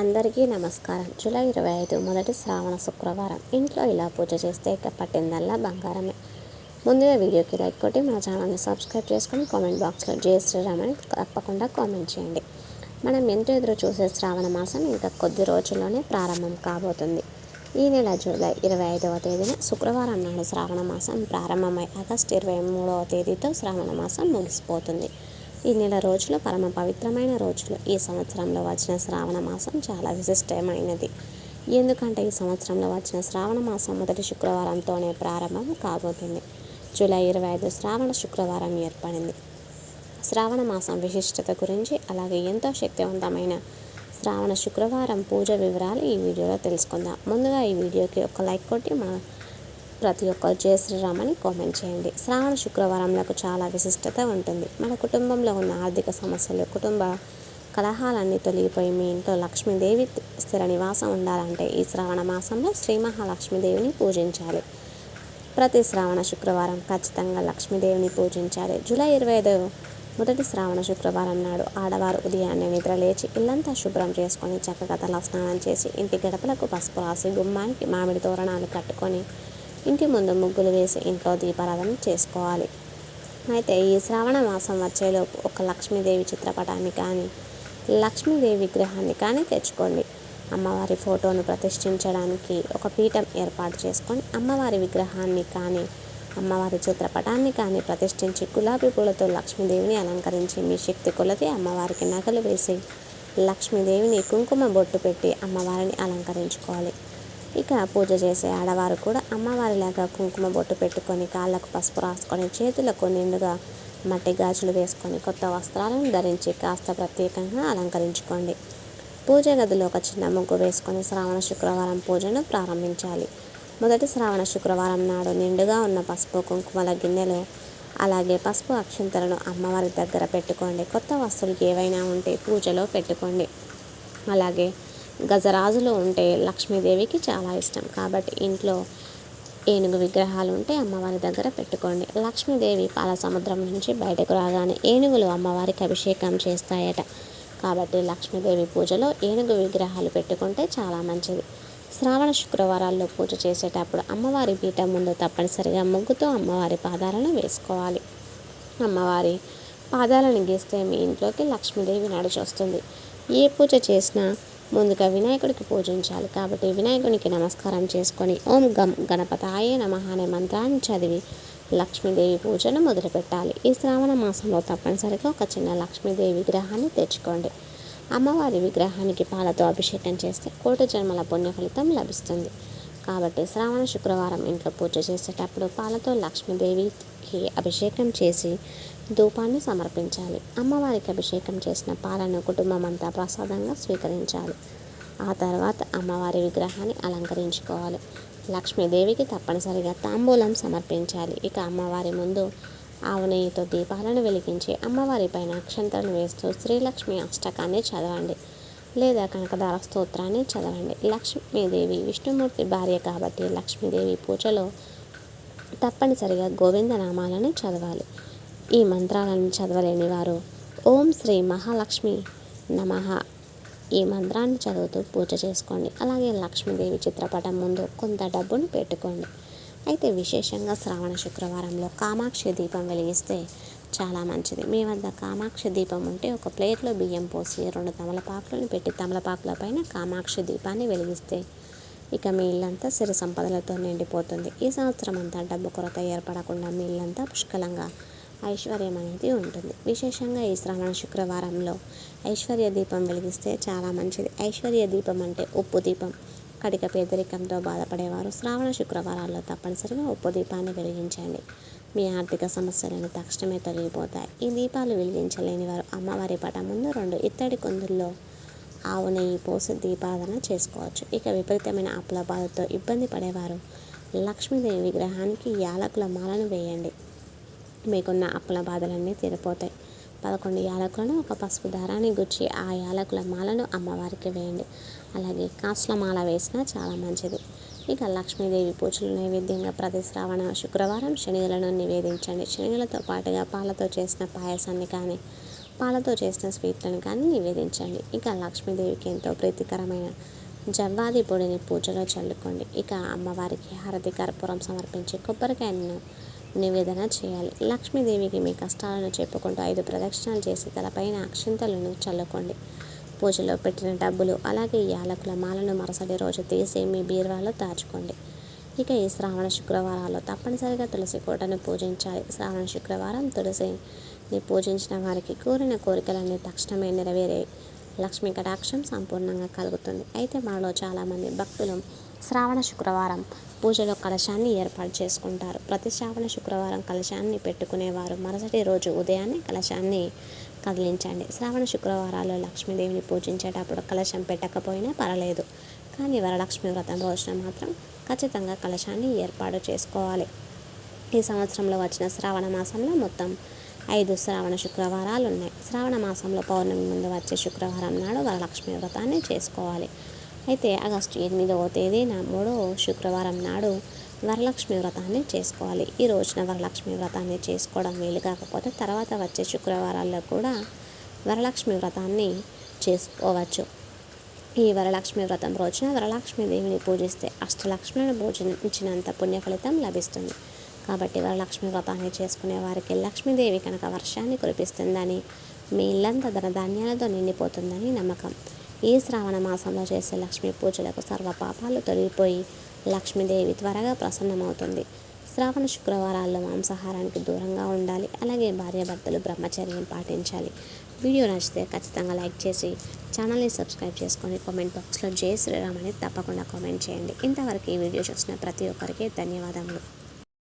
అందరికీ నమస్కారం. జూలై ఇరవై ఐదు మొదటి శ్రావణ శుక్రవారం. ఇంట్లో ఇలా పూజ చేస్తే ఇక పట్టిందల్లా బంగారమే. ముందుగా వీడియోకి లైక్ కొట్టి మన ఛానల్ని సబ్స్క్రైబ్ చేసుకొని కామెంట్ బాక్స్లో జయ శ్రీరామ్ అని తప్పకుండా కామెంట్ చేయండి. మనం ఎంతో ఎదురు చూసే శ్రావణ మాసం ఇంకా కొద్ది రోజుల్లోనే ప్రారంభం కాబోతుంది. ఈ నెల జూలై ఇరవై ఐదవ తేదీన శుక్రవారం నాడు శ్రావణ మాసం ప్రారంభమై ఆగస్టు ఇరవై మూడవ తేదీతో శ్రావణ మాసం ముగిసిపోతుంది. ఈ నెల రోజులు పరమ పవిత్రమైన రోజులు. ఈ సంవత్సరంలో వచ్చిన శ్రావణ మాసం చాలా విశిష్టమైనది. ఎందుకంటే ఈ సంవత్సరంలో వచ్చిన శ్రావణ మాసం మొదటి శుక్రవారంతోనే ప్రారంభం కాబోతుంది. జూలై ఇరవై ఐదు శ్రావణ శుక్రవారం ఏర్పడింది. శ్రావణ మాసం విశిష్టత గురించి అలాగే ఎంతో శక్తివంతమైన శ్రావణ శుక్రవారం పూజ వివరాలు ఈ వీడియోలో తెలుసుకుందాం. ముందుగా ఈ వీడియోకి ఒక లైక్ కొట్టి మా ప్రతి ఒక్కరు జయ శ్రీరామ్ అని కామెంట్ చేయండి. శ్రావణ శుక్రవారంలకు చాలా విశిష్టత ఉంటుంది. మన కుటుంబంలో ఉన్న ఆర్థిక సమస్యలు కుటుంబ కలహాలన్నీ తొలగిపోయి మీ ఇంట్లో లక్ష్మీదేవి స్థిర నివాసం ఉండాలంటే ఈ శ్రావణ మాసంలో శ్రీ మహాలక్ష్మీదేవిని పూజించాలి. ప్రతి శ్రావణ శుక్రవారం ఖచ్చితంగా లక్ష్మీదేవిని పూజించాలి. జూలై ఇరవై ఐదు మొదటి శ్రావణ శుక్రవారం నాడు ఆడవారు ఉదయాన్నే నిద్ర లేచి ఇల్లంతా శుభ్రం చేసుకొని చక్కగా తల స్నానం చేసి ఇంటి గడపలకు పసుపు రాసి గుమ్మానికి మామిడి తోరణాలు కట్టుకొని ఇంటి ముందు ముగ్గులు వేసి ఇంట్లో దీపారాధన చేసుకోవాలి. అయితే ఈ శ్రావణ మాసం వచ్చేలోపు ఒక లక్ష్మీదేవి చిత్రపటాన్ని కానీ లక్ష్మీదేవి విగ్రహాన్ని కానీ తెచ్చుకోండి. అమ్మవారి ఫోటోను ప్రతిష్ఠించడానికి ఒక పీఠం ఏర్పాటు చేసుకొని అమ్మవారి విగ్రహాన్ని కానీ అమ్మవారి చిత్రపటాన్ని కానీ ప్రతిష్ఠించి గులాబీ పూలతో లక్ష్మీదేవిని అలంకరించి మీ శక్తి కొలది అమ్మవారికి నగలు వేసి లక్ష్మీదేవిని కుంకుమ బొట్టు పెట్టి అమ్మవారిని అలంకరించుకోవాలి. ఇక పూజ చేసే ఆడవారు కూడా అమ్మవారిలాగా కుంకుమ బొట్టు పెట్టుకొని కాళ్ళకు పసుపు రాసుకొని చేతులకు నిండుగా మట్టి గాజులు వేసుకొని కొత్త వస్త్రాలను ధరించి కాస్త ప్రత్యేకంగా అలంకరించుకోండి. పూజ గదిలో ఒక చిన్న ముగ్గు వేసుకొని శ్రావణ శుక్రవారం పూజను ప్రారంభించాలి. మొదటి శ్రావణ శుక్రవారం నాడు నిండుగా ఉన్న పసుపు కుంకుమల గిన్నెలో అలాగే పసుపు అక్షింతలను అమ్మవారి దగ్గర పెట్టుకోండి. కొత్త వస్తువులు ఏవైనా ఉంటే పూజలో పెట్టుకోండి. అలాగే గజరాజులు ఉంటే లక్ష్మీదేవికి చాలా ఇష్టం. కాబట్టి ఇంట్లో ఏనుగు విగ్రహాలు ఉంటే అమ్మవారి దగ్గర పెట్టుకోండి. లక్ష్మీదేవి పాల సముద్రం నుంచి బయటకు రాగానే ఏనుగులు అమ్మవారికి అభిషేకం చేస్తాయట. కాబట్టి లక్ష్మీదేవి పూజలో ఏనుగు విగ్రహాలు పెట్టుకుంటే చాలా మంచిది. శ్రావణ శుక్రవారాల్లో పూజ చేసేటప్పుడు అమ్మవారి పీఠం ముందు తప్పనిసరిగా ముగ్గుతో అమ్మవారి పాదాలను వేసుకోవాలి. అమ్మవారి పాదాలను గీస్తే మీ ఇంట్లోకి లక్ష్మీదేవి నడిచొస్తుంది. ఏ పూజ చేసినా ముందుగా వినాయకుడికి పూజించాలి. కాబట్టి వినాయకునికి నమస్కారం చేసుకొని ఓం గం గణపతాయే నమ అనే మంత్రాన్ని చదివి లక్ష్మీదేవి పూజను మొదలుపెట్టాలి. ఈ శ్రావణ మాసంలో తప్పనిసరిగా ఒక చిన్న లక్ష్మీదేవి విగ్రహాన్ని తెచ్చుకోండి. అమ్మవారి విగ్రహానికి పాలతో అభిషేకం చేస్తే కోటి జన్మల పుణ్య ఫలితం లభిస్తుంది. కాబట్టి శ్రావణ శుక్రవారం ఇంట్లో పూజ చేసేటప్పుడు పాలతో లక్ష్మీదేవికి అభిషేకం చేసి ధూపాన్ని సమర్పించాలి. అమ్మవారికి అభిషేకం చేసిన పాలను కుటుంబం అంతా ప్రసాదంగా స్వీకరించాలి. ఆ తర్వాత అమ్మవారి విగ్రహాన్ని అలంకరించుకోవాలి. లక్ష్మీదేవికి తప్పనిసరిగా తాంబూలం సమర్పించాలి. ఇక అమ్మవారి ముందు ఆవు నెయ్యితో దీపాలను వెలిగించి అమ్మవారిపైన అక్షంతలను వేస్తూ శ్రీలక్ష్మి అష్టకాన్ని చదవండి. లేదా కనకదార స్తోత్రాన్ని చదవండి. లక్ష్మీదేవి విష్ణుమూర్తి భార్య కాబట్టి లక్ష్మీదేవి పూజలో తప్పనిసరిగా గోవిందనామాలను చదవాలి. ఈ మంత్రాలను చదవలేని వారు. ఓం శ్రీ మహాలక్ష్మి నమ. ఈ మంత్రాన్ని చదువుతూ పూజ చేసుకోండి. అలాగే లక్ష్మీదేవి చిత్రపటం ముందు కొంత డబ్బును పెట్టుకోండి. అయితే విశేషంగా శ్రావణ శుక్రవారంలో కామాక్షి దీపం వెలిగిస్తే చాలా మంచిది. మీ వద్ద కామాక్షి దీపం ఉంటే ఒక ప్లేట్లో బియ్యం పోసి రెండు తమలపాకులను పెట్టి తమలపాకుల పైన కామాక్షి దీపాన్ని వెలిగిస్తే ఇక మీ ఇల్లంతా సిరి సంపదలతో నిండిపోతుంది. ఈ సంవత్సరం అంతా డబ్బు కొరత ఏర్పడకుండా మీ ఇల్లంతా పుష్కలంగా ఐశ్వర్యం అనేది ఉంటుంది. విశేషంగా ఈ శ్రావణ శుక్రవారంలో ఐశ్వర్య దీపం వెలిగిస్తే చాలా మంచిది. ఐశ్వర్య దీపం అంటే ఉప్పు దీపం. కడిక పేదరికంతో బాధపడేవారు శ్రావణ శుక్రవారాల్లో తప్పనిసరిగా ఉప్పు దీపాన్ని వెలిగించండి. మీ ఆర్థిక సమస్యలను తక్షణమే తొలగిపోతాయి. ఈ దీపాలు వెలిగించలేని వారు అమ్మవారి పట ముందు రెండు ఇత్తడి కొందుల్లో ఆవు నెయ్యి పోసి దీపారాధన చేసుకోవచ్చు. ఇక విపరీతమైన అప్పుల బాధతో ఇబ్బంది పడేవారు లక్ష్మీదేవి విగ్రహానికి యాలకుల మాలను వేయండి. మీకున్న అప్పుల బాధలన్నీ తీరిపోతాయి. పదకొండు యాలకులను ఒక పసుపు దారాన్ని గుచ్చి ఆ యాలకుల మాలను అమ్మవారికి వేయండి. అలాగే కాసుల మాల వేసినా చాలా మంచిది. ఇక లక్ష్మీదేవి పూజలు నైవేద్యంగా ప్రతి శ్రావణ శుక్రవారం శనిగలను నివేదించండి. శనిగలతో పాటుగా పాలతో చేసిన పాయసాన్ని కానీ పాలతో చేసిన స్వీట్లను కానీ నివేదించండి. ఇక లక్ష్మీదేవికి ఎంతో ప్రీతికరమైన జవ్వాది పొడిని పూజలో చల్లుకోండి. ఇక అమ్మవారికి హారతి కర్పూరం సమర్పించి కొబ్బరికాయలను నివేదన చేయాలి. లక్ష్మీదేవికి మీ కష్టాలను చెప్పుకుంటూ ఐదు ప్రదక్షిణాలు చేసి తలపైన అక్షింతలను చల్లుకోండి. పూజలో పెట్టిన డబ్బులు అలాగే యాలకుల మాలను మరుసటి రోజు తీసి మీ బీరువాలో దాచుకోండి. ఇక ఈ శ్రావణ శుక్రవారాల్లో తప్పనిసరిగా తులసి కోటను పూజించాలి. శ్రావణ శుక్రవారం తులసిని పూజించిన వారికి కోరిన కోరికలన్నీ తక్షణమే నెరవేరే లక్ష్మీ కటాక్షం సంపూర్ణంగా కలుగుతుంది. అయితే మనలో చాలామంది భక్తులు శ్రావణ శుక్రవారం పూజలో కలశాన్ని ఏర్పాటు చేసుకుంటారు. ప్రతి శ్రావణ శుక్రవారం కలశాన్ని పెట్టుకునేవారు. మరుసటి రోజు ఉదయాన్నే కలశాన్ని కదిలించండి. శ్రావణ శుక్రవారాల్లో లక్ష్మీదేవిని పూజించేటప్పుడు కలశం పెట్టకపోయినా పర్వాలేదు. కానీ వరలక్ష్మి వ్రతం రోజున మాత్రం ఖచ్చితంగా కలశాన్ని ఏర్పాటు చేసుకోవాలి. ఈ సంవత్సరంలో వచ్చిన శ్రావణ మాసంలో మొత్తం ఐదు శ్రావణ శుక్రవారాలు ఉన్నాయి శ్రావణ మాసంలో పౌర్ణమి ముందు వచ్చే శుక్రవారం నాడు వరలక్ష్మి వ్రతాన్ని చేసుకోవాలి. అయితే ఆగస్టు ఎనిమిదవ తేదీన మూడో శుక్రవారం నాడు వరలక్ష్మి వ్రతాన్ని చేసుకోవాలి. ఈ రోజున వరలక్ష్మి వ్రతాన్ని చేసుకోవడం వీలు కాకపోతే తర్వాత వచ్చే శుక్రవారాల్లో కూడా వరలక్ష్మి వ్రతాన్ని చేసుకోవచ్చు. ఈ వరలక్ష్మి వ్రతం రోజున వరలక్ష్మి దేవిని పూజిస్తే అష్టలక్ష్మిని పూజించినంత పుణ్య ఫలితం లభిస్తుంది. కాబట్టి వరలక్ష్మి వ్రతాన్ని చేసుకునే వారికి లక్ష్మీదేవి కనుక వర్షాన్ని కురిపిస్తుందని మీ ఇల్లంతా ధనధాన్యాలతో నిండిపోతుందని నమ్మకం. ఈ శ్రావణ మాసంలో చేసే లక్ష్మీ పూజలకు సర్వ పాపాలు తొలగిపోయి లక్ష్మీదేవి త్వరగా ప్రసన్నమవుతుంది. శ్రావణ శుక్రవారాల్లో మాంసాహారానికి దూరంగా ఉండాలి. అలాగే భార్యాభర్తలు బ్రహ్మచర్యం పాటించాలి. వీడియో నచ్చితే ఖచ్చితంగా లైక్ చేసి ఛానల్ని సబ్స్క్రైబ్ చేసుకొని కామెంట్ బాక్స్లో జై శ్రీరామ్ అని తప్పకుండా కామెంట్ చేయండి. ఇంతవరకు ఈ వీడియో చూసిన ప్రతి ఒక్కరికి ధన్యవాదములు.